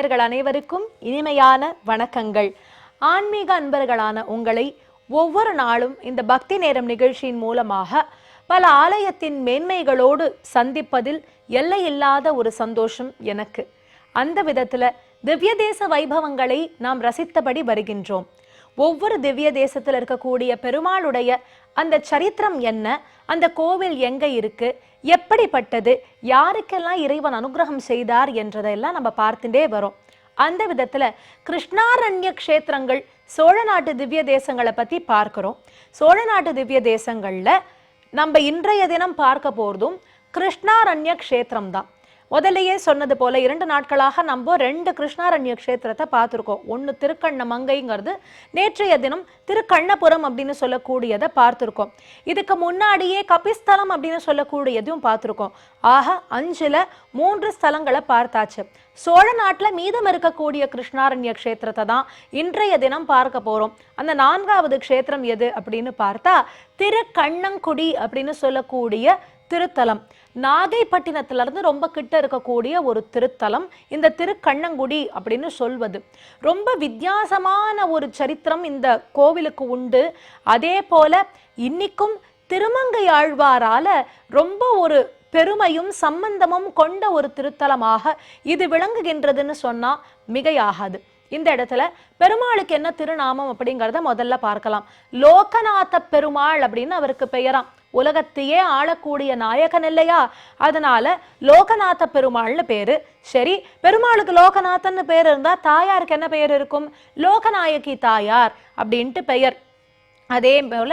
நேயர்கள் அனைவருக்கும் இனிமையான வணக்கங்கள். ஆன்மீக அன்பர்களான உங்களை ஒவ்வொரு நாளும் இந்த பக்தி நேரம் நிகழ்ச்சியின் மூலமாக பல ஆலயத்தின் மேன்மைகளோடு சந்திப்பதில் எல்லையில்லாத ஒரு சந்தோஷம் எனக்கு. அந்த விதத்தில் திவ்ய தேச வைபவங்களை நாம் ரசித்தபடி வருகின்றோம். ஒவ்வொரு திவ்ய தேசத்தில் இருக்கக்கூடிய பெருமாளுடைய அந்த சரித்திரம் என்ன? அந்த கோவில் எங்கே இருக்குது எப்படிப்பட்டது? யாருக்கெல்லாம் இறைவன் அனுகிரகம் செய்தார் என்றதையெல்லாம் நம்ம பார்த்துட்டே வரோம். அந்த விதத்தில் கிருஷ்ணாரண்ய க்ஷேத்திரங்கள் சோழ நாட்டு திவ்ய தேசங்களை பற்றி பார்க்குறோம். சோழ நாட்டு திவ்ய தேசங்களில் நம்ம இன்றைய தினம் பார்க்க போகிறதும் கிருஷ்ணாரண்ய க்ஷேத்திரம் தான் முதல்லயே சொன்னது போல இரண்டு நாட்களாக நம்ம ரெண்டு கிருஷ்ணாரண்ய க்ஷேத்திரத்தை பார்த்துருக்கோம். ஒன்று திருக்கண்ணமங்கைங்கிறது நேற்றைய தினம் திருக்கண்ணபுரம் அப்படின்னு சொல்லக்கூடியதை பார்த்துருக்கோம். இதுக்கு முன்னாடியே கபிஸ்தலம் அப்படின்னு சொல்லக்கூடியதையும் பார்த்துருக்கோம். ஆக அஞ்சில் மூன்று ஸ்தலங்களை பார்த்தாச்சு. சோழ நாட்டில் மீதம் இருக்கக்கூடிய கிருஷ்ணாரண்ய க்ஷேத்திரத்தை தான் இன்றைய தினம் பார்க்க போகிறோம் அந்த நான்காவது க்ஷேத்திரம் எது அப்படின்னு பார்த்தா திருக்கண்ணங்குடி அப்படின்னு சொல்லக்கூடிய திருத்தலம். நாகைப்பட்டினத்திலிருந்து ரொம்ப கிட்ட இருக்கக்கூடிய ஒரு திருத்தலம். இந்த திருக்கண்ணங்குடி அப்படின்னு சொல்வது. ரொம்ப வித்தியாசமான ஒரு சரித்திரம் இந்த கோவிலுக்கு உண்டு. அதே போல இன்னைக்கும் திருமங்கை ஆழ்வாரால ரொம்ப ஒரு பெருமையும் சம்பந்தமும் கொண்ட ஒரு திருத்தலமாக இது விளங்குகின்றதுன்னு சொன்னா மிகையாகாது. இந்த இடத்துல பெருமாளுக்கு என்ன திருநாமம் அப்படிங்கிறத முதல்ல பார்க்கலாம். லோகநாத பெருமாள் அப்படின்னு அவருக்கு பெயராம். உலகத்தையே ஆளக்கூடிய நாயகன் இல்லையா? அதனால லோகநாத பெருமாள்னு பேரு. சரி பெருமாளுக்கு லோகநாதன்னு பேர் இருந்தா தாயாருக்கு என்ன பெயர் இருக்கும்? லோகநாயகி தாயார் அப்படின்ட்டு பெயர். அதே போல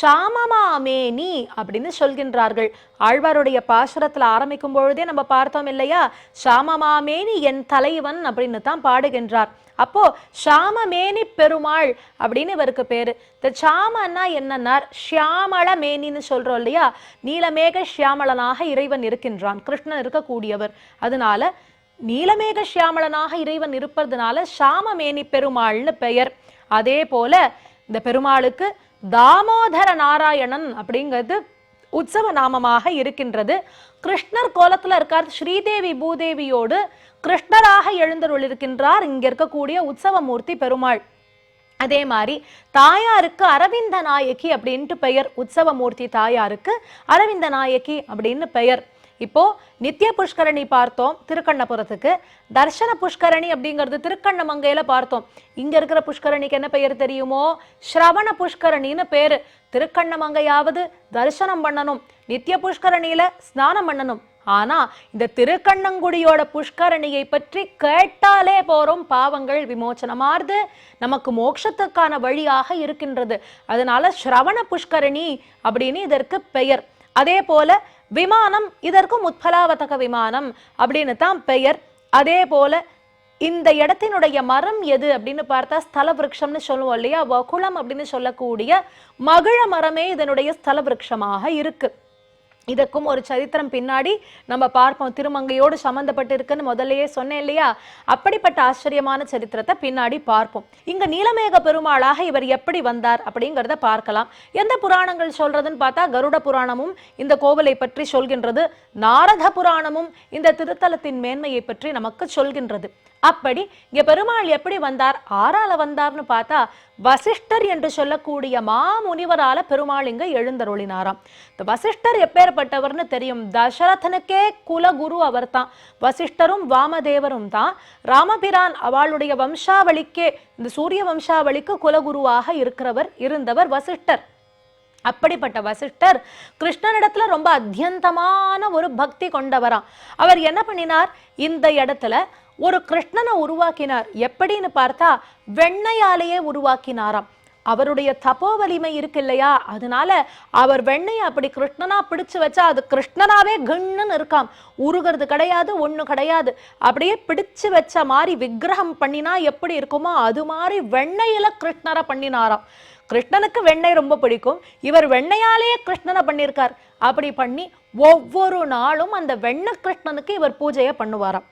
ஷாமமாமேனி அப்படின்னு சொல்கின்றார்கள். ஆழ்வாருடைய பாசுரத்தில் ஆரம்பிக்கும் பொழுதே நம்ம பார்த்தோம் இல்லையா? ஷாமமாமேனி என் தலைவன் அப்படின்னு தான் பாடுகின்றார். அப்போ ஷாமமேனி பெருமாள் அப்படின்னு இவருக்கு பேரு. இந்த சாமன்னா என்னன்னார்? ஷியாமள மேனின்னு சொல்றோம் இல்லையா? நீலமேக ஷியாமளனாக இறைவன் இருக்கின்றான். கிருஷ்ணன் இருக்கக்கூடியவர். அதனால நீலமேக ஷியாமளனாக இறைவன் இருப்பதுனால ஷாமமேனி பெருமாள்னு பெயர். அதே போல இந்த பெருமாளுக்கு தாமோதர நாராயணன் அப்படிங்கிறது உற்சவ நாமமாக இருக்கின்றது. கிருஷ்ணர் கோலத்தில் இருக்கார் ஸ்ரீதேவி பூதேவியோடு கிருஷ்ணராக எழுந்தருளிருக்கின்றார். இங்க இருக்கக்கூடிய உற்சவமூர்த்தி பெருமாள். அதே மாதிரி தாயாருக்கு அரவிந்த நாயகி அப்படின்ட்டு பெயர். உற்சவமூர்த்தி தாயாருக்கு அரவிந்த நாயகி அப்படின்னு பெயர். இப்போ நித்திய புஷ்கரணி பார்த்தோம் திருக்கண்ணபுரத்துக்கு. தர்ஷன புஷ்கரணி அப்படிங்கிறது திருக்கண்ணமங்கையில பார்த்தோம். இங்க இருக்கிற புஷ்கரணிக்கு என்ன பெயர் தெரியுமோ? ஸ்ரவண புஷ்கரணின்னு பேரு. திருக்கண்ணமங்கையாவது தரிசனம் பண்ணணும். நித்திய புஷ்கரணியில ஸ்நானம் பண்ணணும். ஆனா இந்த திருக்கண்ணங்குடியோட புஷ்கரணியை பற்றி கேட்டாலே போறோம். பாவங்கள் விமோச்சனமாறுது நமக்கு மோட்சத்துக்கான வழியாக இருக்கின்றது. அதனால ஸ்ரவண புஷ்கரணி அப்படின்னு இதற்கு பெயர். அதே போல விமானம் இதற்கும் உத்பலாவதக விமானம் அப்படின்னு தான் பெயர். அதே போல இந்த இடத்தினுடைய மரம் எது அப்படின்னு பார்த்தா ஸ்தல விரக்ஷம்னு சொல்லுவோம் இல்லையா? வகுளம் அப்படின்னு சொல்லக்கூடிய மகிழ மரமே இதனுடைய ஸ்தல விரக்ஷமாக இருக்கு. இதற்கும் ஒரு சரித்திரம் பின்னாடி நம்ம பார்ப்போம். திருமங்கையோடு சம்பந்தப்பட்டு இருக்குன்னு சொன்னேன் இல்லையா? அப்படிப்பட்ட ஆச்சரியமான சரித்திரத்தை பின்னாடி பார்ப்போம். இங்க நீலமேக பெருமாளாக இவர் எப்படி வந்தார் அப்படிங்கிறத பார்க்கலாம். எந்த புராணங்கள் சொல்றதுன்னு பார்த்தா கருட புராணமும் இந்த கோவிலை பற்றி சொல்கின்றது. நாரத புராணமும் இந்த திருத்தலத்தின் மேன்மையை பற்றி நமக்கு சொல்கின்றது. அப்படி இங்கே பெருமாள் எப்படி வந்தார்? ஆறால வந்தார்னு பார்த்தா வசிஷ்டர் என்று சொல்லக்கூடிய மாமுனிவரால பெருமாள் இங்க எழுந்தருளினாராம். இந்த வசிஷ்டர் எப்பேற்பட்டவர்னு தெரியும்? தசரதனுக்கே குலகுரு அவர் தான் வசிஷ்டரும் வாமதேவரும் தான். ராமபிரான் அவளுடைய வம்சாவளிக்கே இந்த சூரிய வம்சாவளிக்கு குலகுருவாக இருக்கிறவர் இருந்தவர் வசிஷ்டர். அப்படிப்பட்ட வசிஷ்டர் கிருஷ்ணனிடத்துல ரொம்ப அத்தியந்தமான ஒரு பக்தி கொண்டவராம். அவர் என்ன பண்ணினார்? இந்த இடத்துல ஒரு கிருஷ்ணனை உருவாக்கினார். எப்படின்னு பார்த்தா வெண்ணையாலேயே உருவாக்கினாராம். அவருடைய தப்போ வலிமை இருக்கு இல்லையா? அதனால அவர் வெண்ணையை அப்படி கிருஷ்ணனா பிடிச்சு வச்சா அது கிருஷ்ணனாவே கண்ணுன்னு இருக்காம். உருகிறது கிடையாது ஒண்ணு கிடையாது. அப்படியே பிடிச்சு வச்ச மாதிரி விக்கிரகம் பண்ணினா எப்படி இருக்குமோ அது மாதிரி வெண்ணையில கிருஷ்ணரை பண்ணினாராம். கிருஷ்ணனுக்கு வெண்ணெய் ரொம்ப பிடிக்கும். இவர் வெண்ணையாலேயே கிருஷ்ணனை பண்ணியிருக்கார். அப்படி பண்ணி ஒவ்வொரு நாளும் அந்த வெண்ண கிருஷ்ணனுக்கு இவர் பூஜையை பண்ணுவாராம்.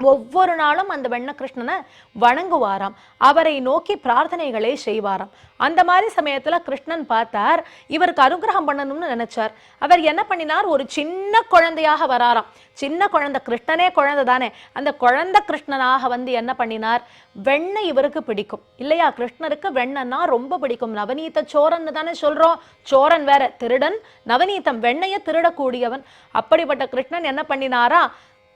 ஒவ்வொரு நாளும் அந்த வெண்ணகிருஷ்ணனை வணங்குவாராம். அவரை நோக்கி பிரார்த்தனைகளை செய்வாராம். அந்த மாதிரி சமயத்துல கிருஷ்ணன் பார்த்தார் இவருக்கு அனுகிரகம் பண்ணணும்னு நினைச்சார். அவர் என்ன பண்ணினார்? ஒரு சின்ன குழந்தையாக வராராம். சின்ன குழந்தை கிருஷ்ணனே குழந்தை தானே. அந்த குழந்தை கிருஷ்ணனாக வந்து என்ன பண்ணினார்? வெண்ணெய் இவருக்கு பிடிக்கும். இல்லையா? கிருஷ்ணருக்கு வெண்ணன்னா ரொம்ப பிடிக்கும். நவநீத சோரன் தானே சொல்கிறோம் சோரன் வேற திருடன். நவநீதம் வெண்ணையை திருடக்கூடியவன். அப்படிப்பட்ட கிருஷ்ணன் என்ன பண்ணினாரா?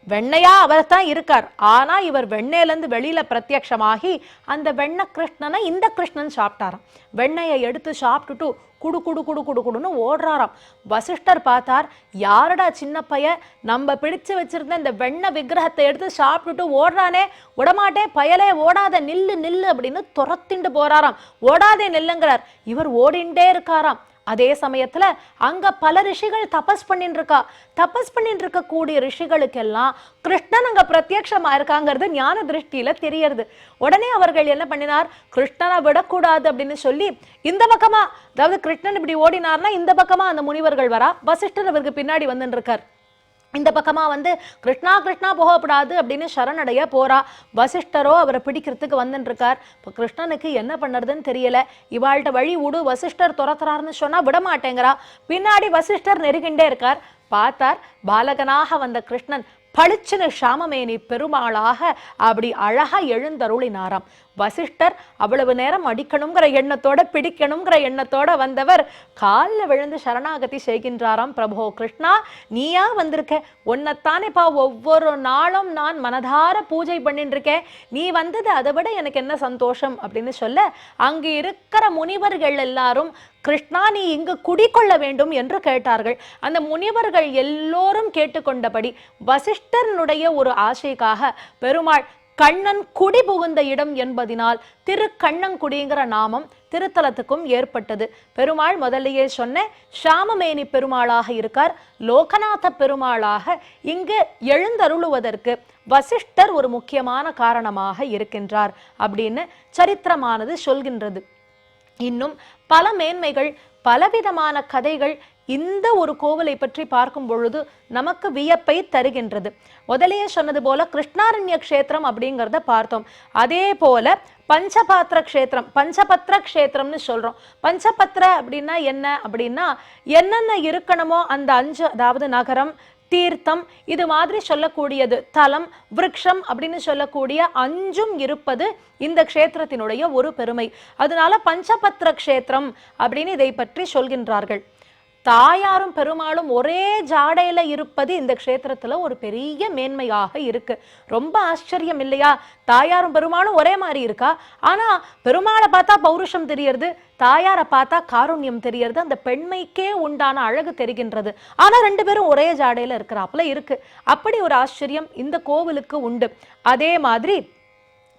வெண்ணையா அவர் தான் இருக்கார். ஆனா இவர் வெண்ணெயிலேருந்து வெளியில பிரத்யக்ஷமாகி அந்த வெண்ண கிருஷ்ணனை இந்த கிருஷ்ணன் சாப்பிட்டாராம். வெண்ணையை எடுத்து சாப்பிட்டுட்டு குடு குடு குடு குடு குடுன்னு ஓடுறாராம். வசிஷ்டர் பார்த்தார் யாரடா சின்ன பையன் நம்ம பிடிச்சு வச்சிருந்த இந்த வெண்ண விக்கிரகத்தை எடுத்து சாப்பிட்டுட்டு ஓடுறானே. விடமாட்டே பயலே ஓடாத நில்லு நில்லு அப்படின்னு துரத்திண்டு போறாராம். ஓடாதே நில்லுங்கிறார். இவர் ஓடிண்டே இருக்காராம். அதே சமயத்துல அங்க பல ரிஷிகள் தபஸ் பண்ணிட்டு இருக்கா தபஸ் பண்ணிட்டு இருக்கக்கூடிய ரிஷிகளுக்கெல்லாம் கிருஷ்ணன் அங்க பிரத்யட்சமா இருக்காங்கிறது ஞான திருஷ்டியில தெரியறது. உடனே அவர்கள் என்ன பண்ணினார்? கிருஷ்ணனை விடக்கூடாது அப்படின்னு சொல்லி இந்த பக்கமா அதாவது கிருஷ்ணன் இப்படி ஓடினார்னா இந்த பக்கமா அந்த முனிவர்கள் வரா. வசிஷ்டர் அவருக்கு பின்னாடி வந்துட்டு இருக்கார் இந்த பக்கமாக வந்து கிருஷ்ணா கிருஷ்ணா போகக்கூடாது அப்படின்னு சரணடைய போகிறா வசிஷ்டரோ அவரை பிடிக்கிறதுக்கு வந்துட்டுருக்கார் இப்போ கிருஷ்ணனுக்கு என்ன பண்ணுறதுன்னு தெரியல. இவாள்கிட்ட வழி விடு வசிஷ்டர் துரத்துறாருன்னு சொன்னால் விட மாட்டேங்கிறா பின்னாடி வசிஷ்டர் நெருகிண்டே இருக்கார். பார்த்தார் பாலகனாக வந்த கிருஷ்ணன் பளிச்சின ஷாமமேனி பெருமாளாக அப்படி அழகா எழுந்தருளினாராம். வசிஷ்டர் அவ்வளவு நேரம் அடிக்கணுங்கிற எண்ணத்தோட பிடிக்கணுங்கிற எண்ணத்தோட வந்தவர் காலில் விழுந்து சரணாகதி செய்கின்றாராம். பிரபோ கிருஷ்ணா நீயா வந்திருக்க? உன்னைத்தானேப்பா ஒவ்வொரு நாளும் நான் மனதார பூஜை பண்ணிட்டு இருக்கேன் நீ வந்தது அதை விட எனக்கு என்ன சந்தோஷம்? அப்படின்னு சொல்ல அங்கு இருக்கிற முனிவர்கள் எல்லாரும் கிருஷ்ணா நீ இங்கு குடிக்கொள்ள வேண்டும் என்று கேட்டார்கள். அந்த முனிவர்கள் எல்லோரும் கேட்டுக்கொண்டபடி வசிஷ்டனுடைய ஒரு ஆசைக்காக பெருமாள் கண்ணன் குடி புகுந்த இடம் என்பதினால் திருக்கண்ணங்குடிங்கிற நாமம் திருத்தலத்துக்கும் ஏற்பட்டது. பெருமாள் முதல்லையே சொன்ன ஷாமமேனி பெருமாளாக இருக்கார். லோகநாத பெருமாளாக இங்கு எழுந்தருளுவதற்கு வசிஷ்டர் ஒரு முக்கியமான காரணமாக இருக்கின்றார் அப்படின்னு சரித்திரமானது சொல்கின்றது. இன்னும் பல மேன்மைகள் பலவிதமான கதைகள் இந்த ஒரு கோவிலை பற்றி பார்க்கும் பொழுது நமக்கு வியப்பை தருகின்றது. முதலையே சொன்னது போல கிருஷ்ணாரண்ய க்ஷேத்திரம் அப்படிங்கிறத பார்த்தோம். அதே போல பஞ்சபாத்திர க்ஷேத்திரம் பஞ்சபத்திர க்ஷேத்திரம்னு சொல்றோம். பஞ்சபத்திர அப்படின்னா என்ன? அப்படின்னா என்னென்ன இருக்கணுமோ அந்த அஞ்சு அதாவது நகரம் தீர்த்தம் இது மாதிரி சொல்லக்கூடியது. தலம் விரக்ஷம் அப்படின்னு சொல்லக்கூடிய அஞ்சும் இருப்பது இந்த க்ஷேத்திரத்தினுடைய ஒரு பெருமை. அதனால பஞ்சபத்ர க்ஷேத்திரம் அப்படின்னு இதை பற்றி சொல்கின்றார்கள். தாயாரும் பெருமாளும் ஒரே ஜாடையில் இருப்பது இந்த க்ஷேத்திரத்தில் ஒரு பெரிய மேன்மையாக இருக்கு. ரொம்ப ஆச்சரியம் இல்லையா? தாயாரும் பெருமாளும் ஒரே மாதிரி இருக்கா? ஆனால் பெருமாளை பார்த்தா பௌருஷம் தெரியறது தாயாரை பார்த்தா காருண்யம் தெரியறது அந்த பெண்மைக்கே உண்டான அழகு தெரிகின்றது. ஆனால் ரெண்டு பேரும் ஒரே ஜாடையில் இருக்கிறாப்புல இருக்கு. அப்படி ஒரு ஆச்சரியம் இந்த கோவிலுக்கு உண்டு. அதே மாதிரி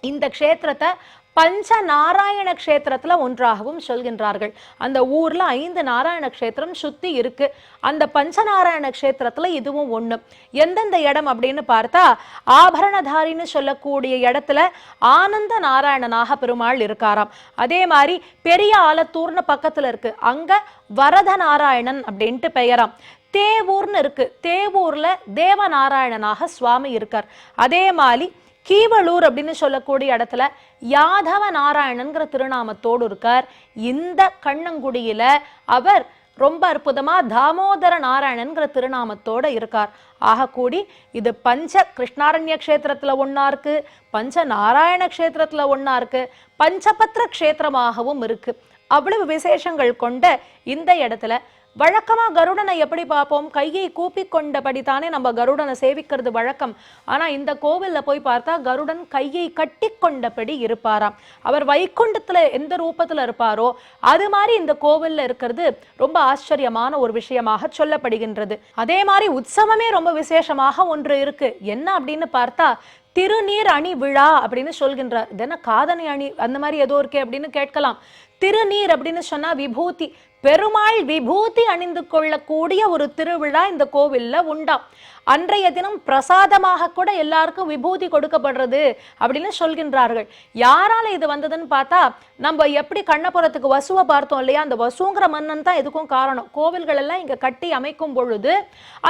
இந்த க்ஷேத்திரத்தை பஞ்ச நாராயண க்ஷேத்திரத்துல ஒன்றாகவும் சொல்கின்றார்கள். அந்த ஊரில் ஐந்து நாராயண க்ஷேத்திரம் சுற்றி இருக்கு. அந்த பஞ்சநாராயண க்ஷேத்திரத்தில் இதுவும் ஒன்று எந்தெந்த இடம் அப்படின்னு பார்த்தா ஆபரணதாரின்னு சொல்லக்கூடிய இடத்துல ஆனந்த நாராயணனாக பெருமாள் இருக்காராம். அதே மாதிரி பெரிய ஆலத்தூர்னு பக்கத்தில் இருக்கு. அங்கே வரத நாராயணன் அப்படின்ட்டு பெயராம். தேவூர்னு இருக்கு. தேவூர்ல தேவநாராயணனாக சுவாமி இருக்கார். அதே மாதிரி கீவளூர் அப்படின்னு சொல்லக்கூடிய இடத்துல யாதவ நாராயணன்கிற திருநாமத்தோடு இருக்கார். இந்த கண்ணங்குடியில அவர் ரொம்ப அற்புதமா தாமோதர நாராயணன்கிற திருநாமத்தோட இருக்கார். ஆக கூடி இது பஞ்ச கிருஷ்ணாரண்ய கஷேத்திரத்துல ஒன்னா இருக்கு பஞ்ச நாராயண கஷேத்திரத்துல ஒன்னா இருக்கு பஞ்சபத்திர க்ஷேத்திரமாகவும் இருக்கு. அவ்வளவு விசேஷங்கள் கொண்ட இந்த இடத்துல வழக்கமா கருடனை எப்படி பார்ப்போம்? கையை கூப்பி கொண்டபடி தானே நம்ம கருடனை சேவிக்கிறது வழக்கம். ஆனா இந்த கோவில்ல போய் பார்த்தா கருடன் கையை கட்டி கொண்டபடி இருப்பாராம். அவர் வைகுண்டத்துல எந்த ரூபத்துல இருப்பாரோ அது மாதிரி இந்த கோவில்ல இருக்கிறது ரொம்ப ஆச்சரியமான ஒரு விஷயமாக சொல்லப்படுகின்றது. அதே மாதிரி உற்சவமே ரொம்ப விசேஷமாக ஒன்று இருக்கு. என்ன அப்படின்னு பார்த்தா திருநீர் அணி விழா அப்படின்னு சொல்கின்றார். இது என்ன காதணி அணி அந்த மாதிரி ஏதோ இருக்கே அப்படின்னு கேட்கலாம். திருநீர் அப்படின்னு சொன்னா விபூதி பெருமாள் விபூதி அணிந்து கொள்ளக்கூடிய ஒரு திருவிழா இந்த கோவிலில் உண்டாம். அன்றைய தினம் பிரசாதமாக கூட எல்லாருக்கும் விபூதி கொடுக்கப்படுறது அப்படின்னு சொல்கின்றார்கள். யாரால இது வந்ததுன்னு பார்த்தா நம்ம எப்படி கண்ணபுரத்துக்கு வசுவை பார்த்தோம் இல்லையா? அந்த வசுங்கிற மன்னன் தான் எதுக்கும் காரணம். கோவில்கள் எல்லாம் இங்க கட்டி அமைக்கும் பொழுது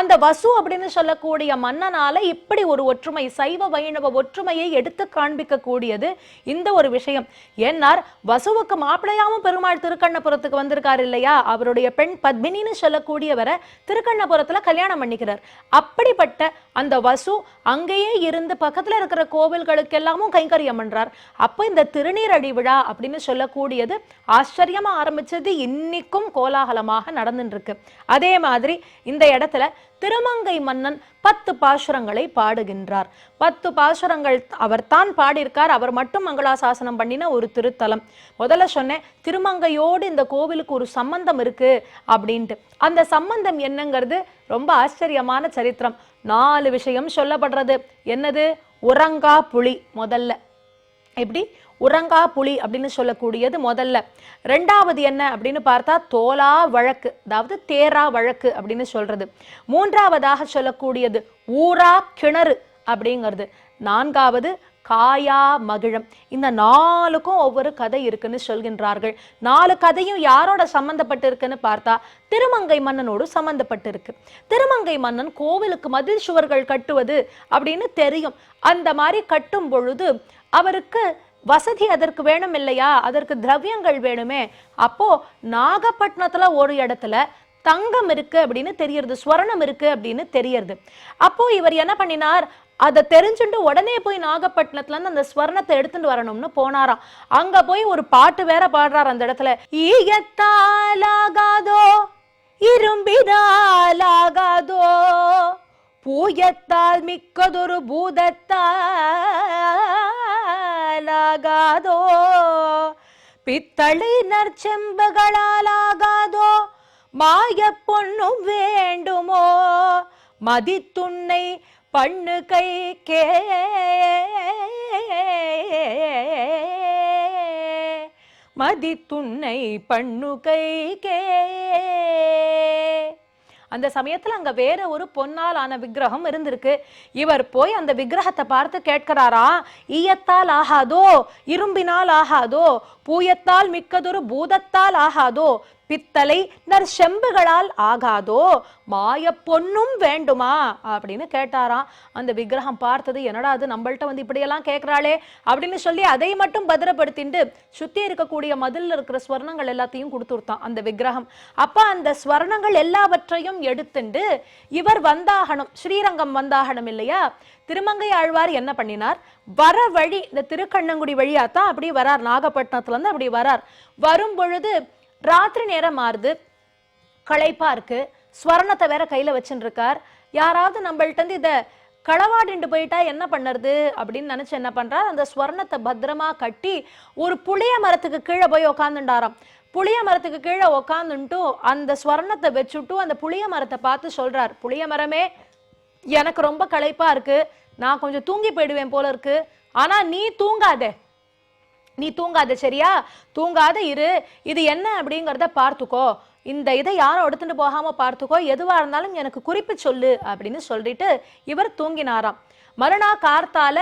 அந்த வசு அப்படின்னு சொல்லக்கூடிய மன்னனால இப்படி ஒரு ஒற்றுமை சைவ வைணவ ஒற்றுமையை எடுத்து காண்பிக்க கூடியது இந்த ஒரு விஷயம். என்னார் வசுவுக்கு மாப்பிள்ளையாவும் பெருமாள் திருக்கண்ணபுரத்துக்கு வந்திருக்காரு இல்லையா? அவருடைய பெண் பத்மினின்னு சொல்லக்கூடியவரை திருக்கண்ணபுரத்துல கல்யாணம் பண்ணிக்கிறார். அப்ப அப்படிப்பட்ட அந்த வசு அங்கேயே இருந்து பக்கத்துல இருக்கிற கோவில்களுக்கு எல்லாமும் கைங்கரியம் பண்றார் அப்போ இந்த திருநீரடி விழா அப்படின்னு சொல்லக்கூடியது ஆச்சரியமா ஆரம்பிச்சது இன்னிக்கும் கோலாகலமாக நடந்துருக்கு அதே மாதிரி இந்த இடத்துல திருமங்கை மன்னன் பத்து பாசுரங்களை பாடுகின்றார். பத்து பாசுரங்கள் அவர் தான் பாடியிருக்கார். அவர் மட்டும் மங்களாசாசனம் பண்ணின ஒரு திருத்தலம். முதல்ல சொன்னேன் திருமங்கையோடு இந்த கோவிலுக்கு ஒரு சம்பந்தம் இருக்கு அப்படின்ட்டு. அந்த சம்பந்தம் என்னங்கிறது ரொம்ப ஆச்சரியமான சரித்திரம். நாலு விஷயம் சொல்லப்படுறது. என்னது? உறங்கா புலி முதல்ல. எப்படி? உறங்கா புலி அப்படின்னு சொல்லக்கூடியது முதல்ல. ரெண்டாவது என்ன அப்படின்னு பார்த்தா தோலா வழக்கு அதாவது தேரா வழக்கு அப்படின்னு சொல்றது. மூன்றாவதாக சொல்லக்கூடியது ஊரா கிணறு அப்படிங்கிறது. நான்காவது காயா மகிழம். இந்த நாலுக்கும் ஒவ்வொரு கதை இருக்குன்னு சொல்கின்றார்கள். நாலு கதையும் யாரோட சம்மந்தப்பட்டிருக்குன்னு பார்த்தா திருமங்கை மன்னனோடு சம்மந்தப்பட்டிருக்கு திருமங்கை மன்னன் கோவிலுக்கு மதில் சுவர்கள் கட்டுவது அப்படின்னு தெரியும். அந்த மாதிரி கட்டும் பொழுது அவருக்கு வசதி அதற்கு வேணும் இல்லையா அதற்கு திரவியங்கள் வேணுமே? அப்போ நாகப்பட்டினத்துல ஒரு இடத்துல தங்கம் இருக்கு அப்படின்னு தெரியறது ஸ்வர்ணம் இருக்கு அப்படின்னு தெரியறது. அப்போ இவர் என்ன பண்ணினார்? அதை தெரிஞ்சுட்டு உடனே போய் நாகப்பட்டினத்துல இருந்து அந்த ஸ்வர்ணத்தை எடுத்துட்டு வரணும்னு போனாராம். அங்க போய் ஒரு பாட்டு வேற பாடுறார் அந்த இடத்துல. ஈயத்தாலாகாதோ இரும்பினாலாகாதோ பூயத்தால் மிக்கதொரு பூதத்தாலாகாதோ பித்தளை நற்செம்புகளாலாகாதோ மாய பொண்ணும் வேண்டுமோ மதித்துன்னை பண்ணு கே மதித்துன்னை பண்ணு கே அந்த சமயத்தில் அங்க வேற ஒரு பொன்னால் ஆன விக்கிரகம் இருந்திருக்கு. இவர் போய் அந்த விக்கிரகத்தை பார்த்து கேட்கிறாரா ஈயத்தால் ஆகாதோ இரும்பினால் ஆகாதோ பூயத்தால் மிக்கதொரு பூதத்தால் ஆகாதோ பித்தளை நர் செம்புகளால் ஆகாதோ? மாய பொன்னும் வேண்டுமா? அப்படின்னு கேட்டாராம். அந்த விக்கிரகம் பார்த்தது என்னடா அது? நம்மள்ட்ட வந்து இப்படியெல்லாம் கேட்குறாளே அப்படின்னு சொல்லி அதை மட்டும் பத்திரப்படுத்திட்டு சுத்தி இருக்கக்கூடிய மதில் இருக்கிற ஸ்வர்ணங்கள் எல்லாத்தையும் கொடுத்துருத்தான் அந்த விக்கிரகம். அப்போ அந்த ஸ்வர்ணங்கள் எல்லாவற்றையும் எடுத்துண்டு இவர் வந்தாகணும் ஸ்ரீரங்கம் வந்தாகணும் இல்லையா? திருமங்கை ஆழ்வார் என்ன பண்ணினார்? வர வழி இந்த திருக்கண்ணங்குடி வழியா தான் அப்படி வரார். நாகப்பட்டினத்துல இருந்து அப்படி வரார். வரும் பொழுது ராத்திரி நேரம் மாறுது. களைப்பா இருக்கு. ஸ்வரணத்தை வேற கையில வச்சுருக்கார். யாராவது நம்மள்ட்டேருந்து இதை களவாடிண்டு போயிட்டா என்ன பண்ணுறது அப்படின்னு நினச்சி என்ன பண்ணுறார் அந்த ஸ்வர்ணத்தை பத்திரமா கட்டி ஒரு புளிய மரத்துக்கு கீழே போய் உக்காந்துண்டாராம். புளிய மரத்துக்கு கீழே உக்காந்துட்டு அந்த ஸ்வர்ணத்தை வச்சுட்டு அந்த புளிய மரத்தை பார்த்து சொல்கிறார் புளிய மரமே எனக்கு ரொம்ப களைப்பாக இருக்குது நான் கொஞ்சம் தூங்கி போயிடுவேன் போல இருக்கு. ஆனால் நீ தூங்காதே. நீ தூங்காத சரியா? தூங்காத இரு. இது என்ன அப்படிங்கிறத பார்த்துக்கோ. இந்த இதை யாரும் எடுத்துட்டு போகாம பார்த்துக்கோ. எதுவா இருந்தாலும் எனக்கு குறிப்பு சொல்லு அப்படின்னு சொல்லிட்டு இவர் தூங்கினாராம். மறுநாள் கார்த்தால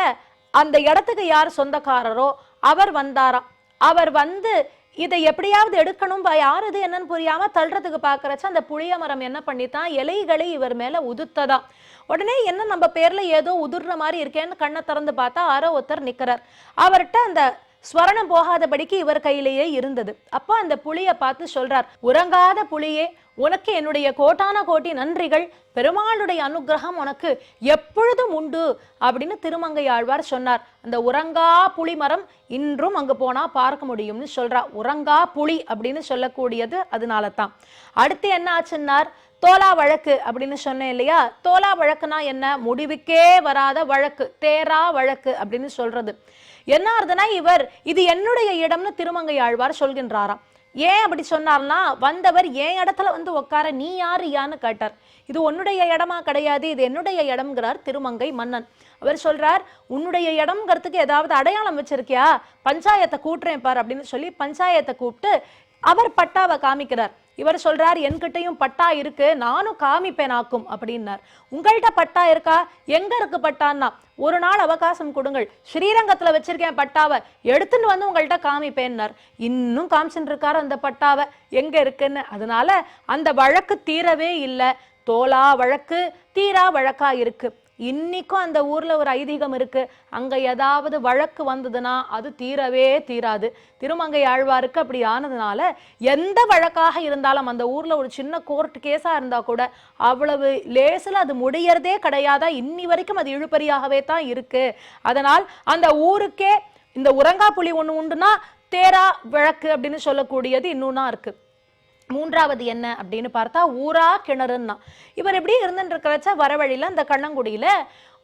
அந்த இடத்துக்கு யார் சொந்தக்காரரோ அவர் வந்தாராம். அவர் வந்து இதை எப்படியாவது எடுக்கணும் யார் இது என்னன்னு புரியாம தள்ளுறதுக்கு பாக்குறச்ச அந்த புளிய மரம் என்ன பண்ணித்தான்? இலைகளை இவர் மேல உதுத்ததாம். உடனே என்ன நம்ம பேர்ல ஏதோ உதிர்ற மாதிரி இருக்கேன்னு கண்ணை திறந்து பார்த்தா யாரோ ஒருத்தர் நிக்கிறார். அவர்கிட்ட அந்த ஸ்வரணம் போகாதபடிக்கு இவர் கையிலேயே இருந்தது. அப்போ அந்த புலியை பார்த்து சொல்றார் உறங்காத புலியே உனக்கு என்னுடைய கோட்டான கோட்டி நன்றிகள். பெருமாளுடைய அனுக்கிரகம் உனக்கு எப்பொழுதும் உண்டு அப்படின்னு திருமங்கை ஆழ்வார் சொன்னார். அந்த உறங்கா புலி மரம் இன்றும் அங்கு போனா பார்க்க முடியும்னு சொல்றா. உறங்கா புலி அப்படின்னு சொல்லக்கூடியது அதனால தான் அடுத்து என்ன ஆச்சுன்னார்? தோலா வழக்கு அப்படின்னு சொன்னேன் இல்லையா? தோலா வழக்குனா என்ன? முடிவுக்கே வராத வழக்கு தேரா வழக்கு அப்படின்னு சொல்றது. என்ன ஆறுதுன்னா இவர் இது என்னுடைய இடம்னு திருமங்கை ஆழ்வார் சொல்கின்றாராம். ஏன் அப்படி சொன்னார்னா வந்தவர் என் இடத்துல வந்து உட்கார நீ யாரு யான்னு கேட்டார். இது உன்னுடைய இடமா கிடையாது இது என்னுடைய இடம்ங்கிறார் திருமங்கை மன்னன். அவர் சொல்றார் உன்னுடைய இடம்ங்கிறதுக்கு ஏதாவது அடையாளம் வச்சிருக்கியா? பஞ்சாயத்தை கூட்டுறேன் பார் அப்படின்னு சொல்லி பஞ்சாயத்தை கூப்பிட்டு அவர் பட்டாவை காமிக்கிறார். இவர் சொல்றார் என்கிட்டயும் பட்டா இருக்கு நானும் காமிப்பேனாக்கும் அப்படின்னார். உங்கள்கிட்ட பட்டா இருக்கா? எங்க இருக்கு பட்டான்னா ஒரு நாள் அவகாசம் கொடுங்கள். ஸ்ரீரங்கத்துல வச்சிருக்கேன் பட்டாவை எடுத்துன்னு வந்து உங்கள்கிட்ட காமிப்பேன்னார். இன்னும் காமிச்சுட்டு இருக்காரு அந்த பட்டாவை எங்க இருக்குன்னு? அதனால அந்த வழக்கு தீரவே இல்லை. தோலா வழக்கு தீரா வழக்கா இருக்கு. இன்னைக்கும் அந்த ஊரில் ஒரு ஐதீகம் இருக்கு. அங்கே ஏதாவது வழக்கு வந்ததுன்னா அது தீரவே தீராது. திருமங்கை ஆழ்வாருக்கு அப்படி ஆனதுனால எந்த வழக்காக இருந்தாலும் அந்த ஊரில் ஒரு சின்ன கோர்ட் கேஸாக இருந்தால் கூட அவ்வளவு லேசில் அது முடியறதே கிடையாதா? இன்னி வரைக்கும் அது இழுபறியாகவே தான் இருக்கு. அதனால் அந்த ஊருக்கே இந்த உறங்கா புலி ஒண்ணு உண்டுனா தேரா வழக்கு அப்படின்னு சொல்லக்கூடியது இன்னொன்னா இருக்கு. மூன்றாவது என்ன அப்படின்னு பார்த்தா ஊரா கிணறுன்னா. இவர் எப்படி இருந்துட்டு இருக்கிறச்ச வர வழியில் அந்த கண்ணங்குடியில்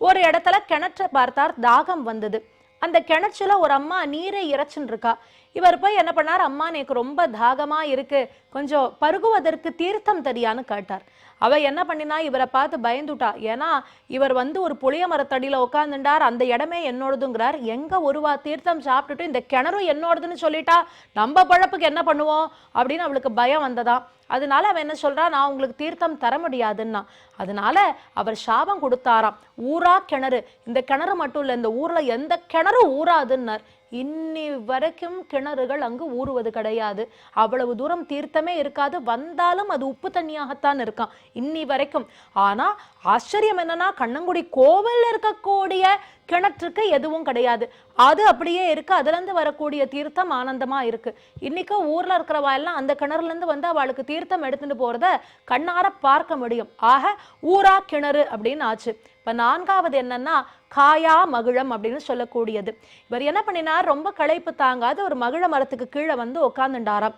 ஒரு இடத்துல கிணற்றை பார்த்தார் தாகம் வந்தது. அந்த கிணற்றுல ஒரு அம்மா நீரை இறைச்சுன்னு இருக்கா இவர் போய் என்ன பண்ணார்? அம்மா எனக்கு ரொம்ப தாகமா இருக்கு. கொஞ்சம் பருகுவதற்கு தீர்த்தம் தெரியான்னு கேட்டார். அவ என்ன பண்ணினா இவரை பார்த்து பயந்துட்டா. ஏன்னா இவர் வந்து ஒரு புளிய மரத்தடியில உட்காந்துட்டார் அந்த இடமே என்னோடதுங்கிறார். எங்க ஒருவா தீர்த்தம் சாப்பிட்டுட்டு இந்த கிணறும் என்னோடதுன்னு சொல்லிட்டா நம்ம பழப்புக்கு என்ன பண்ணுவோம்? அப்படின்னு அவளுக்கு பயம் வந்ததா அதனால அவன் என்ன சொல்றா? நான் உங்களுக்கு தீர்த்தம் தர முடியாதுன்னா. அதனால அவர் சாபம் கொடுத்தாராம். ஊரா கிணறு. இந்த கிணறு மட்டும் இல்லை இந்த ஊர்ல எந்த கிணறும் ஊறாதுன்னார். இன்னி வரைக்கும் கிணறுகள் அங்கு ஊறுவது கிடையாது. அவ்வளவு தூரம் தீர்த்தமே இருக்காது. வந்தாலும் அது உப்பு தண்ணியாகத்தான் இருக்கான் இன்னி வரைக்கும். ஆனால் ஆச்சரியம் என்னன்னா கண்ணங்குடி கோவில் இருக்கக்கூடிய கிணற்றுக்கு எதுவும் கிடையாது. அது அப்படியே இருக்கு. அதுலேருந்து வரக்கூடிய தீர்த்தம் ஆனந்தமா இருக்கு. இன்னைக்கு ஊர்ல இருக்கிறவா எல்லாம் அந்த கிணறுலேருந்து வந்து அவளுக்கு தீர்த்தம் எடுத்துட்டு போறத கண்ணார பார்க்க முடியும். ஆக ஊரா கிணறு அப்படின்னு ஆச்சு. இப்போ நான்காவது என்னன்னா காயா மகிழம் அப்படின்னு சொல்லக்கூடியது. இவர் என்ன பண்ணினார்? ரொம்ப களைப்பு தாங்காது ஒரு மகிழ மரத்துக்கு கீழே வந்து உட்காந்துண்டாராம்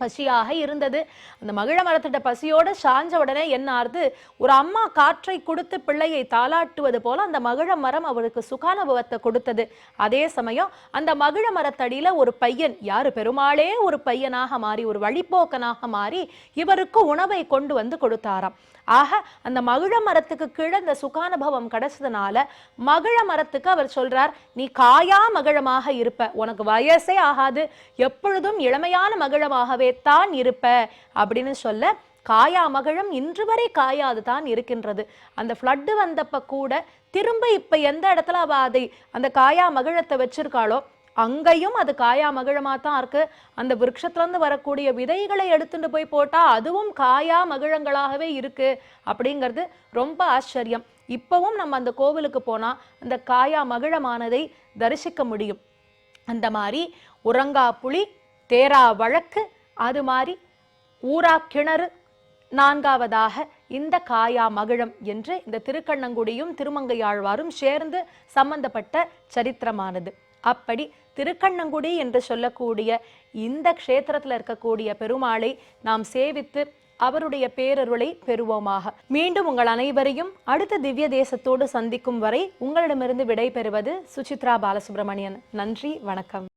பசியாக இருந்தது. அந்த மகிழ மரத்திட்ட பசியோடு சாஞ்ச உடனே என்ன ஆறுது? ஒரு அம்மா காற்றை கொடுத்து பிள்ளையை தாளாட்டுவது போல அந்த மகிழ மரம் அவருக்கு சுகானுபவத்தை கொடுத்தது. அதே சமயம் அந்த மகிழ மரத்தடியில ஒரு பையன் யாரு? பெருமாளே ஒரு பையனாக மாறி ஒரு வழிப்போக்கனாக மாறி இவருக்கு உணவை கொண்டு வந்து கொடுத்தாராம். ஆக அந்த மகிழ மரத்துக்கு கீழே இந்த சுகானுபவம் கிடைச்சதுனால மகிழ மரத்துக்கு அவர் சொல்றார் நீ காயா மகிழமாக இருப்ப. உனக்கு வயசே ஆகாது. எப்பொழுதும் இளமையான மகிழமாகவே தான் இருப்ப. அப்படின்னு சொல்ல காயா மகிழம் இன்று வரை காயாது தான் இருக்கின்றது. அந்த ஃப்ளட்டு வந்தப்ப கூட திரும்ப இப்ப எந்த இடத்துல அவ அதை அந்த காயா மகிழத்தை வச்சிருக்காளோ அங்கேயும் அது காயா மகிழமாக தான் இருக்குது அந்த விருட்சத்துல வரக்கூடிய விதைகளை எடுத்துட்டு போய் போட்டால் அதுவும் காயா மகிழங்களாகவே இருக்கு அப்படிங்கிறது ரொம்ப ஆச்சரியம். இப்போவும் நம்ம அந்த கோவிலுக்கு போனால் அந்த காயா மகிழமானதை தரிசிக்க முடியும். அந்த மாதிரி உறங்கா புளி தேரா வழக்கு அது மாதிரி ஊரா கிணறு நான்காவதாக இந்த காயா மகிழம் என்று இந்த திருக்கண்ணங்குடியும் திருமங்கையாழ்வாரும் சேர்ந்து சம்பந்தப்பட்ட சரித்திரமானது. அப்படி திருக்கண்ணங்குடி என்று சொல்லக்கூடிய இந்த க்ஷேத்திரத்தில் இருக்கக்கூடிய பெருமாளை நாம் சேவித்து அவருடைய பேரருளை பெறுவோமாக. மீண்டும் உங்கள் அனைவரையும் அடுத்த திவ்ய தேசத்தோடு சந்திக்கும் வரை உங்களிடமிருந்து விடை பெறுவது சுசித்ரா பாலசுப்ரமணியன். நன்றி வணக்கம்.